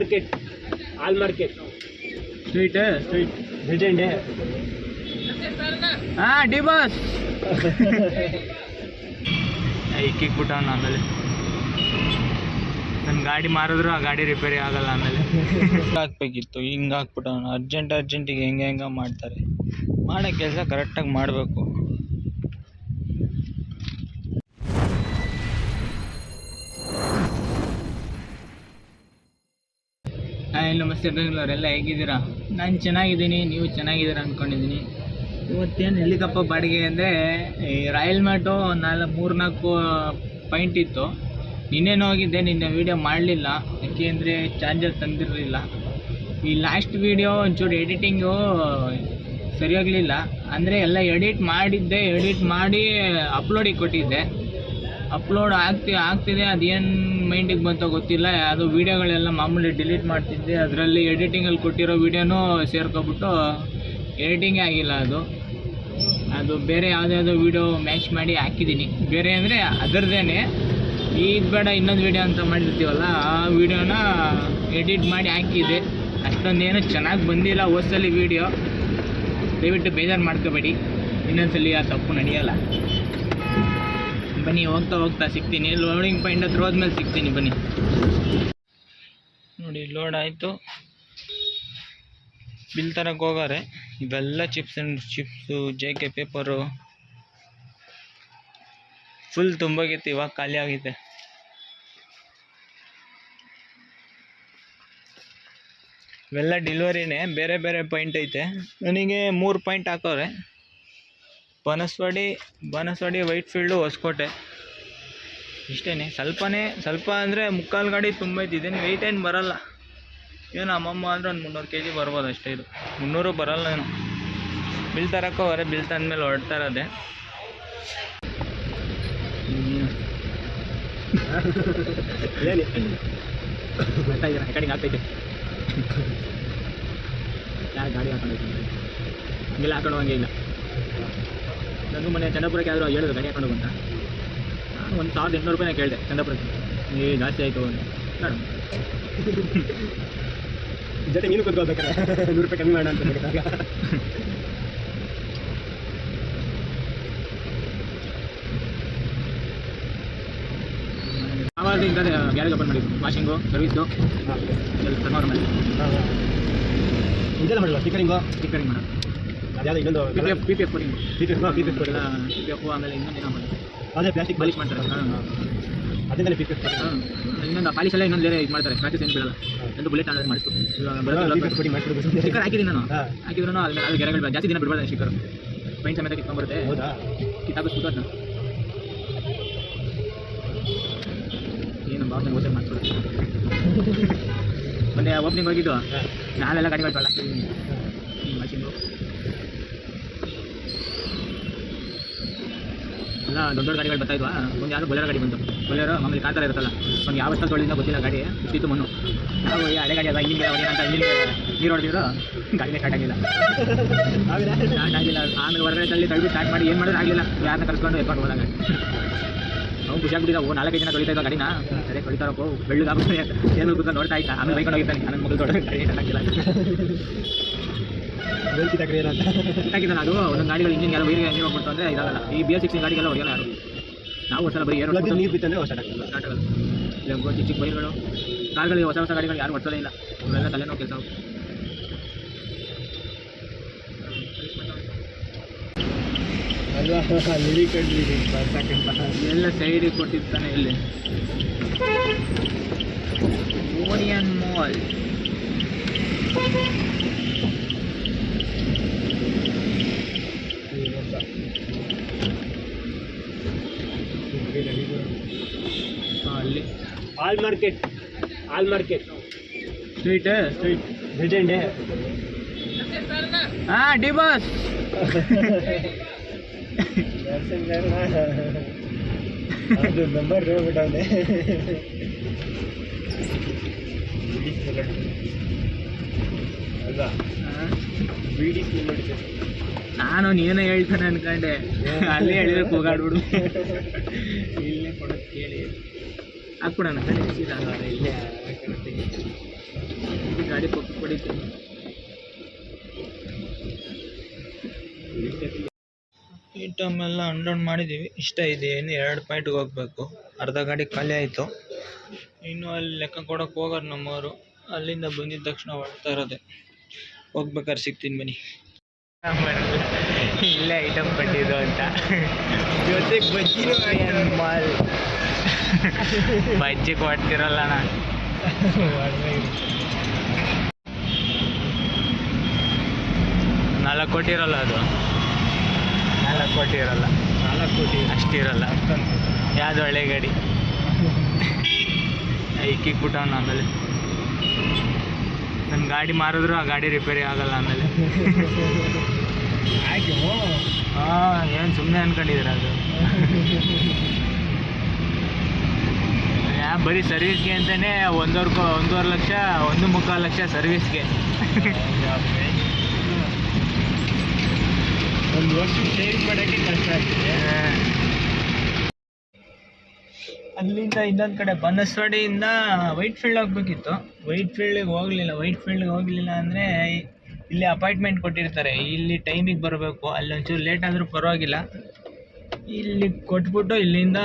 Market all market sweet sweet legend ಹಾ D boss ಇಕ್ಕಿಕ್ಬಿಟ್ಟವನ ಆಮೇಲೆ. ನನ್ನ ಗಾಡಿ ಮಾರಿದ್ರು ಆ ಗಾಡಿ ರಿಪೇರಿ ಆಗಲ್ಲ ಆಮೇಲೆ. ಹಾಕ್ಬೇಕಿತ್ತು ಹಿಂಗೆ ಹಾಕ್ಬಿಟ್ಟವನು. ಅರ್ಜೆಂಟ್ ಅರ್ಜೆಂಟಿಗೆ ಹೆಂಗೆ ಹೆಂಗೆ ಮಾಡ್ತಾರೆ. ಮಾಡೋ ಕೆಲಸ ಕರೆಕ್ಟಾಗಿ ಮಾಡಬೇಕು. ನಮಸ್ತೆ ಬೆಂಗಳೂರೆಲ್ಲ ಹೇಗಿದ್ದೀರಾ? ನಾನು ಚೆನ್ನಾಗಿದ್ದೀನಿ, ನೀವು ಚೆನ್ನಾಗಿದ್ದೀರಾ ಅಂದ್ಕೊಂಡಿದ್ದೀನಿ ಇವತ್ತೇನು ಹೆಲಿಕಪ್ಪ ಬಾಡಿಗೆ ಅಂದರೆ, ಈ ರಾಯಲ್ ಮ್ಯಾಟು ನಾಲ್ಕು ಮೂರು ನಾಲ್ಕು ಪಾಯಿಂಟ್ ಇತ್ತು. ನಿನ್ನೆನೂ ಹೋಗಿದ್ದೆ, ನಿನ್ನೆ ವೀಡಿಯೋ ಮಾಡಲಿಲ್ಲ. ಯಾಕೆ ಅಂದರೆ ಚಾರ್ಜರ್ ತಂದಿರಲಿಲ್ಲ. ಈ ಲಾಸ್ಟ್ ವೀಡಿಯೋ ಒಂಚೂರು ಎಡಿಟಿಂಗು ಸರಿಯಾಗಲಿಲ್ಲ. ಅಂದರೆ ಎಲ್ಲ ಎಡಿಟ್ ಮಾಡಿದ್ದೆ ಎಡಿಟ್ ಮಾಡಿ ಅಪ್ಲೋಡಿಗೆ ಕೊಟ್ಟಿದ್ದೆ. ಅಪ್ಲೋಡ್ ಆಗ್ತಿ, ಆಗ್ತಿದೆ, ಅದೇನು ಮೈಂಡಿಗೆ ಬಂತೋ ಗೊತ್ತಿಲ್ಲ. ಅದು ವೀಡಿಯೋಗಳೆಲ್ಲ ಮಾಮೂಲಿ ಡಿಲೀಟ್ ಮಾಡ್ತಿದ್ದೆ. ಅದರಲ್ಲಿ ಎಡಿಟಿಂಗಲ್ಲಿ ಕೊಟ್ಟಿರೋ ವೀಡಿಯೋನೂ ಸೇರ್ಕೊಬಿಟ್ಟು ಎಡಿಟಿಂಗೇ ಆಗಿಲ್ಲ ಅದು. ಅದು ಬೇರೆ ಯಾವುದ್ಯಾವುದೋ ವೀಡಿಯೋ ಮ್ಯಾಚ್ ಮಾಡಿ ಹಾಕಿದ್ದೀನಿ. ಬೇರೆ ಅಂದರೆ ಅದರದ್ದೇನೆ. ಇದು ಬೇಡ, ಇನ್ನೊಂದು ವೀಡಿಯೋ ಅಂತ ಮಾಡಿರ್ತೀವಲ್ಲ, ಆ ವೀಡಿಯೋನ ಎಡಿಟ್ ಮಾಡಿ ಹಾಕಿದೆ ಅಷ್ಟೊಂದೇನು ಚೆನ್ನಾಗಿ ಬಂದಿಲ್ಲ ಹೋದ್ಸಲಿ ವೀಡಿಯೋ. ದಯವಿಟ್ಟು ಬೇಜಾರು ಮಾಡ್ಕೋಬೇಡಿ. ಇನ್ನೊಂದ್ಸಲಿ ಆ ತಪ್ಪು ನಡೆಯಲ್ಲ. ಬನ್ನಿ, ಹೋಗ್ತಾ ಹೋಗ್ತಾ ಸಿಗ್ತೀನಿ. ಲೋಡಿಂಗ್ ಪಾಯಿಂಟ್ ಹತ್ರ ಹೋದ್ಮೇಲೆ ಸಿಗ್ತೀನಿ, ಬನ್ನಿ. ನೋಡಿ ಲೋಡ್ ಆಯಿತು. ಬಿಲ್ ತರಕ್ಕೆ ಹೋಗಾರೆ. ಇವೆಲ್ಲ chips and chips J K paper full ತುಂಬಾಗಿತ್ತು, ಇವಾಗ ಖಾಲಿ ಆಗಿದೆ. ಇವೆಲ್ಲ ಡಿಲಿವರಿನೇ ಬೇರೆ ಬೇರೆ ಪಾಯಿಂಟ್ ಐತೆ. ನನಗೆ ಮೂರು ಪಾಯಿಂಟ್ ಹಾಕೋರೆ. Banaswadi Banaswadi white field Hosakote. ಇಷ್ಟೇ ಸ್ವಲ್ಪನೇ ಸ್ವಲ್ಪ ಅಂದರೆ ಮುಕ್ಕಾಲು ಗಾಡಿ ತುಂಬ ಇದೇನು ವೆಯ್ಟ್ ಏನು ಬರಲ್ಲ. ಏನು ಅಮ್ಮಮ್ಮ ಅಂದರೆ ಒಂದು ಮುನ್ನೂರು ಕೆ ಜಿ ಬರ್ಬೋದು ಅಷ್ಟೇ ಇದು. ಮುನ್ನೂರು ಬರಲ್ಲ ಏನು ಬಿಲ್ ತರಕ್ಕೆ ಹೋದ್ರೆ ಬಿಲ್ ತಂದಮೇಲೆ ಹೊರಡ್ತಾ ಇರೋದೆ. ರೆಕಾರ್ಡಿಂಗ್ ಆಗ್ತೈತೆ ಯಾರು ಗಾಡಿ ಹಾಕೊಂಡು ಹಂಗೆಲ್ಲ ಹಾಕೊಂಡು ಹಂಗೆ ಇಲ್ಲ. ನನಗೂ ಮನೆ ಚಂದ್ರಪುರಕ್ಕೆ ಆದರೂ ಹೇಳಿದ್ರು ಗಣಿ ಹಾಕೊಂಡು ಅಂತ. ನಾನು ಒಂದು ಸಾವಿರದ ಎಂಟುನೂರು ರೂಪಾಯಿನ ಕೇಳಿದೆ ಚಂದ್ರಪುರಕ್ಕೆ ಏ ಜಾಸ್ತಿ ಆಯಿತು ಅಂತ. ನೋಡು. ಜೊತೆ ನೀನು ಕೂತ್ಕೋಬೇಕಾರೆ ನೂರು ರೂಪಾಯಿ ಕಮ್ಮಿ ಮಾಡೋಣ ಅಂತ ಹೇಳಿದಾಗ ಆವಾಗ ಇಂಥ ಗ್ಯಾರೇಜ್ ಓಪನ್ ಮಾಡಿದ್ದು. Washing service. ಟರ್ನೋವರ್ ಮಾಡಿ ಇದೆಲ್ಲ ಮಾಡಲ್ಲ ಸ್ಟಿಕರಿಂಗು ಸ್ಟಿಕರಿಂಗ್ ಮಾಡೋದು. ಅದ್ಯಾವುದು ಇನ್ನೊಂದು P P F P P F ಕೊಡಿ. P P F P P F ಕೊಡಿ. ಪಿ ಪಿ ಎಫ್ ಆಮೇಲೆ ಇನ್ನೊಂದು ಏನೋ ಮಾಡಿ ಅದೇ ಪ್ಲಾಸ್ಟಿಕ್ ಪಾಲಿಶ್ ಮಾಡ್ತಾರೆ. ಹಾಂ. ಅದರಿಂದಲೇ ಪಿ ಪಿ ಎಫ್ ಇನ್ನೊಂದು ಪಾಲಿಶ್ ಎಲ್ಲ ಇನ್ನೊಂದು ಬೇರೆ ಇದು ಮಾಡ್ತಾರೆ. ಸ್ಕ್ರಾಚಸ್ ಏನು ಬಿಡಲ್ಲ. ಒಂದು ಬುಲೆಟ್ ಆರ್ಡರ್ ಮಾಡಿಸ್ತು ಕೊಡಿ ಮಾಡಿಸ್ಬಿಡು. ಸ್ಟಿಕ್ಕರ್ ಹಾಕಿದ್ದೀನಿ ನಾನು. ಹಾಕಿದ್ರು ಅದು ಅದು ಗೆರೆಗಳು ಜಾಸ್ತಿ ದಿನ ಬಿಡಬಾರ್ದು ಸ್ಟಿಕ್ಕರ್ ಪೈಂಟ್ ಸಮೇತ ಕಿತ್ಕೊಂಡ್ಬರುತ್ತೆ ಹೌದಾ? ಕಿತ್ತಾಕಿಸ್ಬಿಟ್ಟು ಅದನ್ನ ಏನು ಬಾಬು ಓಸೆ ಮಾಡಿಸ್ಬಿಡು. ಮೊನ್ನೆ ಓಪನಿಂಗ್ ಹೋಗಿದ್ದು. ನಾಳೆಲ್ಲ ಗಾಡಿ ತೊಗೊಳ ವಾಷಿಂಗು ಎಲ್ಲ ದೊಡ್ಡ ದೊಡ್ಡ ಗಾಡಿಗಳು ಬರ್ತಾ ಇದ್ವಾ? ಒಂದು ಯಾರು ಬೊಲೆರೋ ಗಾಡಿ ಬಂತು. ಬೊಲೆರೋ ಮಾಮೂಲಿ ಥರ ಇರುತ್ತಲ್ಲ. ಒಂದು ಯಾವ ಸ್ಥಳ ತೊಳಿದ ಗೊತ್ತಿಲ್ಲ ಗಾಡಿ. ಇಷ್ಟಿತ್ತು ಮಣ್ಣು. ನಾವು ಈ ಹಳೆ ಗಾಡಿ ಅದ ಇಂಜಿನ್ ಅಂತ ಇಂಜಿನ್ಗೆ ನೀರು ಹೊಡೆದಿದ್ರು? ಗಾಡಿನೇ ಸ್ಟಾರ್ಟ್ ಆಗಿಲ್ಲ. ಸ್ಟಾರ್ಟ್ ಆಗಿಲ್ಲ. ಆಮೇಲೆ ಹೊರಗಡೆ ತಳ್ಳಿ ತಳ್ಳಿ ಸ್ಟಾರ್ಟ್ ಮಾಡಿ ಏನು ಮಾಡೋದು ಆಗಲಿಲ್ಲ. ಯಾರನ್ನ ಕರ್ಸ್ಕೊಂಡು ಎತ್ಕೊಂಡು ಹೋದಾಗ ಅವ್ನು ಖುಷಿ ಆಗ್ಬಿಟ್ಟಿದ್ದ ಓ, ನಾಲ್ಕೈದು ಜನ ತೊಳಿತಾ ಇದ್ದ ಗಾಡಿನ? ಸರಿ ತೊಳಿತಾರಪ್ಪ, ಬೆಳ್ಳಗಾಗ್ಬಿಟ್ಟು. ಏನು ಕೂತ್ಕೊಂಡು ನೋಡ್ತಾ ಇದ್ದ. ಆಮೇಲೆ ಬೈಕೊಂಡು ಹೋಗಿದ್ದಾನೆ ನನ್ನ ಮಗಳು ದೊಡ್ಡ ಗಾಡಿ ಚೆನ್ನಾಗಿಲ್ಲ ಹಾಕಿದ್ದಾನೆ ಅದು. ಒಂದೊಂದು ಗಾಡಿಗಳು ಇಂಜಿನ್ ಎಲ್ಲ ವೈರಿಗೆ ನೀರು ಹೋಗ್ಬಿಟ್ಟು ಅಂದರೆ ಇದಾಗಲ್ಲ. ಈ ಬಿ ಎಸ್ ಸಿಕ್ಸ್ ಗಾಡಿಗೆಲ್ಲ ಹೊಡೆಯಲ್ಲ ಯಾರು? ನಾವು ಹೊಸ ಬರೀ ಪ್ಲಗ್ ನೀರು ಬಿತ್ತಂದ್ರೆ ಹೊಸ ಗಾಡಿಗಳು. ಸ್ಟಾರ್ಟ್ ಆಗಲ್ಲ ಇಲ್ಲ ಚಿಕ್ಕ ಚಿಕ್ಕ ಬೈರ್ಗಳು ಕಾರ್ಗಳಿಗೆ ಹೊಸ ಹೊಸ ಗಾಡಿಗಳು ಯಾರು ಹೊಡ್ಸೋದೇ ಇಲ್ಲ. ಅವರೆಲ್ಲ ತಲೆನೋ ಕೆಲಸ. ಎಲ್ಲ ಸೈಡಿಗೆ ಕೊಟ್ಟಿರ್ತಾನೆ ಇಲ್ಲಿ. Orion mall all market all market sweet sweet legend ಹಾ ಡಿ ಬಾಸ್ ಅದು ನಂಬರ್ ಹೇಳ್ಬಿಟ್ಟವನೆ ಅಲ್ವಾ ಬಿಡಿ ನಾನು ನೀನು ಹೇಳ್ತಾನೆ ಅನ್ಕೊಂಡೆ. ಅಲ್ಲೇ ಹೇಳಿದ್ರೆ ಹೋಗಾಡ್ಬಿಡು. ಇಲ್ಲೇ ಕೊಡೋದು ಕೇಳಿ. ಹಾಕ್ಬಿಡೋಣ ಗಾಡಿ ಸೀದಾ ಇಲ್ಲೇ ಗಾಡಿ ಪಕ್ಕ ಹೊಡಿತೀನಿ ಐಟಮ್ ಎಲ್ಲ ಅನ್ಲೋಡ್ ಮಾಡಿದ್ದೀವಿ ಇಷ್ಟ ಇದೆ ಇನ್ನು ಎರಡು ಪಾಯಿಂಟ್ಗೆ ಹೋಗ್ಬೇಕು. ಅರ್ಧ ಗಾಡಿ ಖಾಲಿ ಆಯಿತು. ಇನ್ನು ಅಲ್ಲಿ ಲೆಕ್ಕ ಕೊಡೋಕೆ ಹೋಗೋರು ನಮ್ಮವರು. ಅಲ್ಲಿಂದ ಬಂದಿದ್ದ ತಕ್ಷಣ ಹೊಡ್ತಾ ಇರೋದೆ. ಹೋಗ್ಬೇಕಾದ್ರೆ ಸಿಗ್ತೀನಿ ಬನ್ನಿ. ಇಲ್ಲೇ ಐಟಮ್ ಕೊಟ್ಟಿದ್ದು ಅಂತ. ಜೊತೆಗೆ ಬಜ್ಜಿನೂ ಮಾಲ್ ಬಜ್ಜಿ ಕೊಡ್ತಿರಲ್ಲ ನಾಲ್ಕು ಕೊಟ್ಟಿರಲ್ಲ ಇರಲ್ಲ ಅದು? ನಾಲ್ಕು ಕೊಟ್ಟಿರಲ್ಲ. ಇರಲ್ಲ ನಾಲ್ಕು ಕೋಟಿ ಅಷ್ಟಿರಲ್ಲ. ಯಾವ್ದು ಒಳ್ಳೆ ಗಾಡಿ? ಇಕ್ಕಿಕ್ಬಿಟ್ಟವನು ಆಮೇಲೆ. ನನ್ನ ಗಾಡಿ ಮಾರಿದ್ರು ಆ ಗಾಡಿ ರಿಪೇರಿ ಆಗಲ್ಲ ಆಮೇಲೆ. ಹಾಗೆ ಹಾಂ ಏನು ಸುಮ್ಮನೆ ಅನ್ಕೊಂಡಿದ್ದೀರ ಅದು? ಯಾ ಬರೀ ಸರ್ವಿಸ್ಗೆ ಅಂತಲೇ ಒಂದೂವರೆ ಒಂದೂವರೆ ಲಕ್ಷ ಒಂದು ಮುಕ್ಕಾಲು ಲಕ್ಷ ಸರ್ವಿಸ್ಗೆ. ಒಂದು ವರ್ಷ ಸೇವ್ ಮಾಡೋಕ್ಕೆ ಕಷ್ಟ ಆಗ್ತಿದೆ. ಅಲ್ಲಿಂದ ಇನ್ನೊಂದು ಕಡೆ ಬನಸ್ವಾಡಿಯಿಂದ ವೈಟ್ ಫೀಲ್ಡ್ ಹೋಗ್ಬೇಕಿತ್ತು. ವೈಟ್ ಫೀಲ್ಡಿಗೆ ಹೋಗಲಿಲ್ಲ ವೈಟ್ ಫೀಲ್ಡ್ಗೆ ಹೋಗಲಿಲ್ಲ ಅಂದರೆ ಇಲ್ಲಿ ಅಪಾಯಿಂಟ್ಮೆಂಟ್ ಕೊಟ್ಟಿರ್ತಾರೆ. ಇಲ್ಲಿ ಟೈಮಿಗೆ ಬರಬೇಕು. ಅಲ್ಲಿ ಒಂಚೂರು ಲೇಟ್ ಆದರೂ ಪರವಾಗಿಲ್ಲ. ಇಲ್ಲಿ ಕೊಟ್ಬಿಟ್ಟು ಇಲ್ಲಿಂದ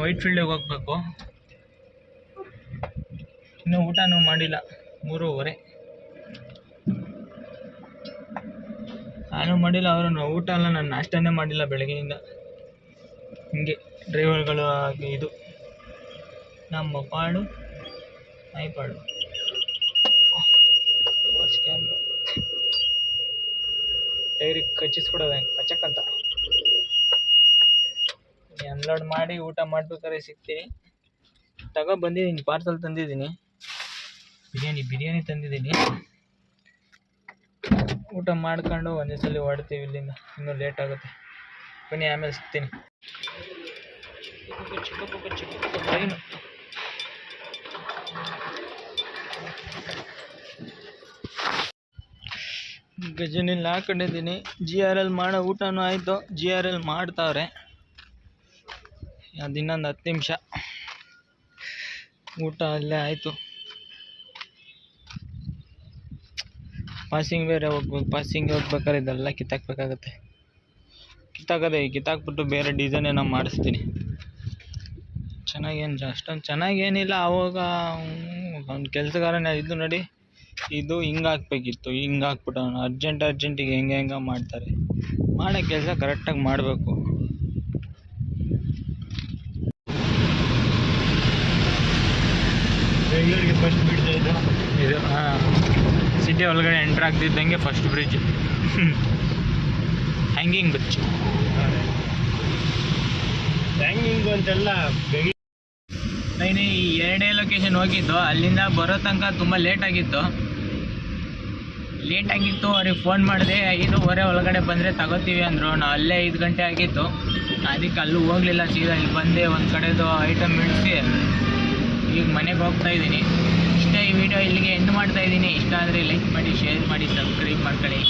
ವೈಟ್ ಫೀಲ್ಡಿಗೆ ಹೋಗ್ಬೇಕು. ಇನ್ನೂ ಊಟನೂ ಮಾಡಿಲ್ಲ. ಮೂರುವರೆ. ನಾನು ಮಾಡಿಲ್ಲ ಅವರು ಊಟ ಎಲ್ಲ ನಾನು ನಾಷ್ಟನೇ ಮಾಡಿಲ್ಲ ಬೆಳಗ್ಗೆಯಿಂದ. ಹಿಂಗೆ ಡ್ರೈವರ್ಗಳು ಇದು. ನಮ್ಮ ಪಾಡು, ನಾಯಿ ಪಾಡು. ಡೈರಿಗೆ ಕಚ್ಚಿಸ್ಬಿಡೋದು ಕಚ್ಚಕ್ಕಂತ ಅನ್ಲೋಡ್ ಮಾಡಿ ಊಟ ಮಾಡ್ಬೇಕಾದ್ರೆ ಸಿಗ್ತೀನಿ. ತಗೋ ಬಂದಿದ್ದೀನಿ, ಪಾರ್ಸಲ್ ತಂದಿದ್ದೀನಿ. ಬಿರಿಯಾನಿ ಬಿರಿಯಾನಿ ತಂದಿದ್ದೀನಿ. ಊಟ ಮಾಡ್ಕೊಂಡು ಒಂದೇ ಸಲ ಹೊಡ್ತೀವಿ ಇಲ್ಲಿಂದ. ಇನ್ನೂ ಲೇಟ್ ಆಗುತ್ತೆ. ಬನ್ನಿ, ಆಮೇಲೆ ಸಿಗ್ತೀನಿ. ಚಿಕ್ಕ ಚಿಕ್ಕ ಗಜನಿಲ್ಲಿ ಹಾಕೊಂಡಿದ್ದೀನಿ ಜಿ ಆರ್ ಎಲ್ ಮಾಡೋ ಊಟನೂ ಆಯಿತು. ಜಿ ಆರ್ ಎಲ್ ಮಾಡ್ತಾವ್ರೆ. ಅದು ಇನ್ನೊಂದು ಹತ್ತು ನಿಮಿಷ. ಊಟ ಅಲ್ಲೇ ಆಯಿತು. ಪಾಸಿಂಗ್ ಬೇರೆ ಹೋಗ್ಬೇಕು. ಪಾಸಿಂಗ್ ಹೋಗ್ಬೇಕಾದ್ರೆ ಇದೆಲ್ಲ ಕಿತ್ತಾಕ್ಬೇಕಾಗತ್ತೆ. ಕಿತ್ತಾಕದೆ, ಕಿತ್ತಾಕ್ಬಿಟ್ಟು ಬೇರೆ ಡಿಸೈನ್ ಏನೋ ಮಾಡಿಸ್ತೀನಿ. ಚೆನ್ನಾಗೇನು ಅಷ್ಟೊಂದು ಚೆನ್ನಾಗೇನಿಲ್ಲ. ಆವಾಗ ಒಂದು ಕೆಲಸಗಾರನೇ ಇದು ನೋಡಿ. ಇದು ಹಿಂಗೆ ಹಾಕ್ಬೇಕಿತ್ತು ಹಿಂಗೆ ಹಾಕ್ಬಿಟ್ಟವ್ನೆ ಅರ್ಜೆಂಟ್ ಅರ್ಜೆಂಟಿಗೆ ಹೆಂಗೆ ಹೆಂಗೆ ಮಾಡ್ತಾರೆ? ಮಾಡೋ ಕೆಲಸ ಕರೆಕ್ಟಾಗಿ ಮಾಡಬೇಕು. ಬೆಂಗಳೂರಿಗೆ ಫಸ್ಟ್ ಬ್ರಿಡ್ಜ್ ಇದು. ಇದು ಹಾಂ. ಸಿಟಿ ಒಳಗಡೆ entry ಆಗ್ತಿದ್ದಂಗೆ first bridge hanging bridge hanging ಅಂತೆಲ್ಲ ಬೆಂಗಳೂರು ಈ ಎರಡನೇ ಲೊಕೇಶನ್ ಹೋಗಿದ್ದು ಅಲ್ಲಿಂದ ಬರೋ ತನಕ ತುಂಬ ಲೇಟ್ ಆಗಿತ್ತು. ಲೇಟ್ ಆಗಿತ್ತು, ಅವ್ರಿಗೆ ಫೋನ್ ಮಾಡಿದೆ ಐದೂವರೆ ಒಳಗಡೆ ಬಂದರೆ ತಗೋತೀವಿ ಅಂದರು. ನಾ ಅಲ್ಲೇ ಐದು ಗಂಟೆ ಆಗಿತ್ತು. ಅದಕ್ಕೆ ಅಲ್ಲೂ ಹೋಗಲಿಲ್ಲ, ಸೀದಾ ಇಲ್ಲಿ ಬಂದೆ, ಒಂದು ಕಡೆದು ಐಟಮ್ ಇಳಿಸಿ ಈಗ ಮನೆಗೆ ಹೋಗ್ತಾ ಇದ್ದೀನಿ. ಇಷ್ಟೇ ಈ ವಿಡಿಯೋ ಇಲ್ಲಿಗೆ ಎಂಡ್ ಮಾಡ್ತಾ ಇದ್ದೀನಿ. ಇಷ್ಟ ಆದರೆ ಲೈಕ್ ಮಾಡಿ ಶೇರ್ ಮಾಡಿ ಸಬ್ಸ್ಕ್ರೈಬ್ ಮಾಡ್ಕೊಳ್ಳಿ.